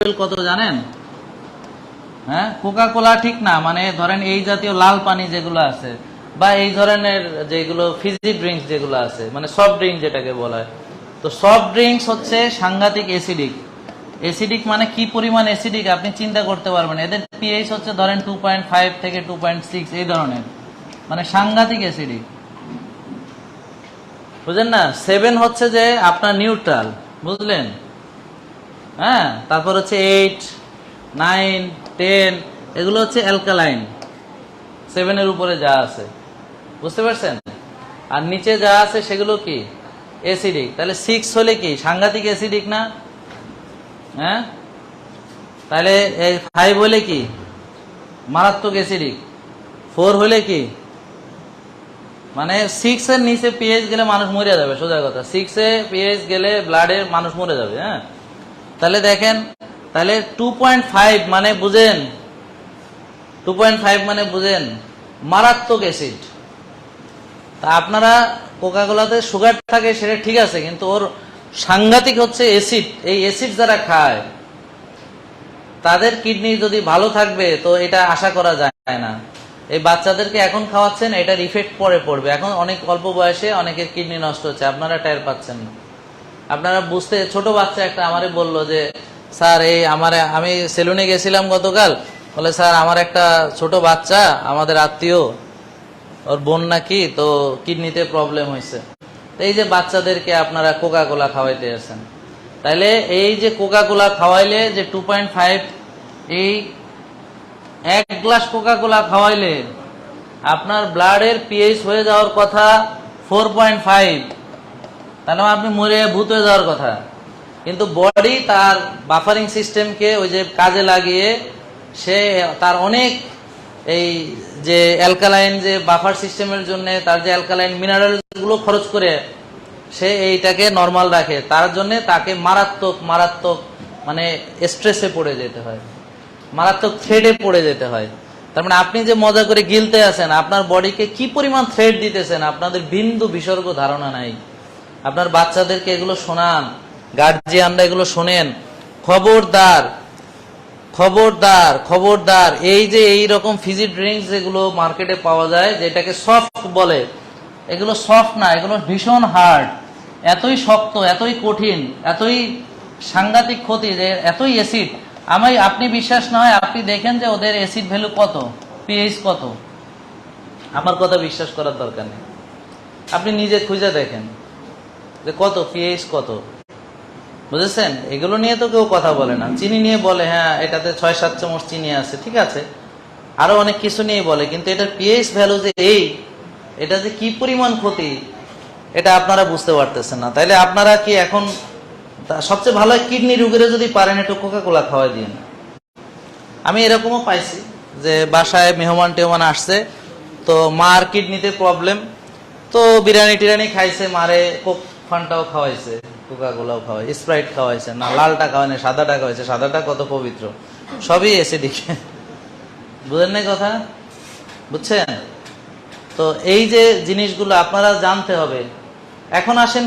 কত জানেন? হ্যাঁ? কোকা কোলা ঠিক না মানে ধরেন এই জাতীয় লাল পানি যেগুলো আছে, বা এই ধরনের যেগুলো ফিজি ড্রিঙ্কস যেগুলো আছে মানে সফট ড্রিঙ্ক যেটাকে বলা হয়। তো সফট ড্রিঙ্কস হচ্ছে সাংঘাতিক অ্যাসিডিক অ্যাসিডিক মানে কি পরিমাণ অ্যাসিডিক আপনি চিন্তা করতে পারবেন এদের পিএইচ হচ্ছে ধরেন টু পয়েন্ট ফাইভ থেকে টু পয়েন্ট সিক্স এই ধরনের। মানে সাংঘাতিক অ্যাসিডিক বুঝলেন না? সেভেন হচ্ছে যে আপনার নিউট্রাল বুঝলেন? হ্যাঁ তারপর হচ্ছে এইট নাইন টেন এগুলো হচ্ছে অ্যালকালাইন সেভেনের উপরে যা আছে। বুঝতে পারছেন? আর নিচে যা আছে সেগুলো কি? অ্যাসিডিক তাহলে সিক্স হলে কি? সাংঘাতিক অ্যাসিডিক না? হ্যাঁ? তাহলে ফাইভ হলে কি? মারাত্মক অ্যাসিডিক ফোর হলে কি? মানে সিক্স এর নিচে পিএইচ গেলে মানুষ মরে যাবে, সোজা কথা। সিক্সে পিএইচ গেলে ব্লাডে মানুষ মরে যাবে হ্যাঁ? তাহলে দেখেন, তাহলে টু পয়েন্ট ফাইভ মানে বুঝেন টু পয়েন্ট ফাইভ মানে বুঝেন, মারাত্মক অ্যাসিড তা আপনারা কোকা কোলাতে সুগার থাকে সেটা ঠিক আছে, কিন্তু ওর সাংঘাতিক হচ্ছে অ্যাসিড এই অ্যাসিড যারা খায়, তাদের কিডনি যদি ভালো থাকবে, তো এটা আশা করা যায় না। এই বাচ্চাদেরকে এখন খাওয়াচ্ছেন, এটার ইফেক্ট পরে পড়বে। এখন অনেক অল্প বয়সে অনেকের কিডনি নষ্ট হচ্ছে, আপনারা টায়ার পাচ্ছেন না। আপনারা বুঝতে, ছোট বাচ্চা একটা আমারে বলল যে, স্যার, এই আমার, আমি সেলুনে গেছিলাম গতকাল। বলে, স্যার, আমার একটা ছোট বাচ্চা, আমাদের আত্মীয়, ওর বোন নাকি, তো কিডনিতে প্রবলেম হয়েছে। এই যে বাচ্চাদেরকে আপনারা কোকা কোলা খাওয়াইতে আছেন তাইলে এই যে কোকা কোলা খাওয়াইলে যে টু পয়েন্ট ফাইভ এই এক গ্লাস কোকা কোলা খাওয়াইলে আপনার ব্লাডের পিএইচ হয়ে যাওয়ার কথা ফোর পয়েন্ট ফাইভ তাহলে আপনি মরে ভূত হয়ে যাওয়ার কথা। কিন্তু বডি তার বাফারিং সিস্টেমকে ওই যে কাজে লাগিয়ে সে তার অনেক এই যে অ্যালকালাইন যে বাফার সিস্টেমের জন্য তার যে অ্যালকালাইন মিনারেলগুলো খরচ করে সে এইটাকে নর্মাল রাখে। তার জন্য তাকে মারাত্মক মারাত্মক মানে স্ট্রেসে পড়ে যেতে হয়। মারাত্মক থ্রেডে পড়ে যেতে হয়। তার মানে আপনি যে মজা করে গিলতে আছেন, আপনার বডিকে কি পরিমাণ থ্রেড দিতেছেন, আপনাদের বিন্দু বিসর্গ ধারণা নাই। আপনার বাচ্চাদেরকে এগুলো শোনান গার্জিয়ানরা এগুলো শোনেন। খবরদার খবরদার খবরদার, এই যে এই রকম ফিজি ড্রিঙ্কস যেগুলো মার্কেটে পাওয়া যায়, যেটাকে সফট বলে, এগুলো সফট না, এগুলো ভীষণ হার্ড এতই শক্ত, এতই কঠিন, এতই সাংঘাতিক ক্ষতি, যে এতই অ্যাসিড আমি, আপনি বিশ্বাস না হয়, আপনি দেখেন যে ওদের অ্যাসিড ভ্যালু কত পিএইচ কত। আমার কথা বিশ্বাস করার দরকার নেই। আপনি নিজে খুঁজে দেখেন। যে কত পিএইচ কত? বুঝেছেন? এগুলো নিয়ে তো কেউ কথা বলে না। চিনি নিয়ে বলে হ্যাঁ এটাতে ছয়, সাত চামচ চিনি আছে, ঠিক আছে। আরও অনেক কিছু নিয়ে বলে, কিন্তু এটার পিএইচ ভ্যালু যে এই, এটা যে কি পরিমাণ ক্ষতি, এটা আপনারা বুঝতে পারতেছেন না। তাইলে আপনারা কি এখন সবচেয়ে ভালো কিডনি রোগীরা যদি পারেন, একটু কোকা কোলা খাওয়াই দিন আমি এরকমও পাইছি যে বাসায় মেহমান টেহমান আসছে, তো মার কিডনিতে প্রবলেম তো বিরিয়ানি টিরানি খাইছে, মারে কোক ফানটাও খাওয়াইছে কোকা কোলাও খাওয়াই স্প্রাইট খাওয়াইছে, না, লালটা খাওয়াই না সাদাটা খাওয়াইছে, সাদাটা কত পবিত্র। সবই অ্যাসিডিক বুঝেন না কথা? বুঝছেন? তো এই যে জিনিসগুলো আপনারা জানতে হবে। এখন আসেন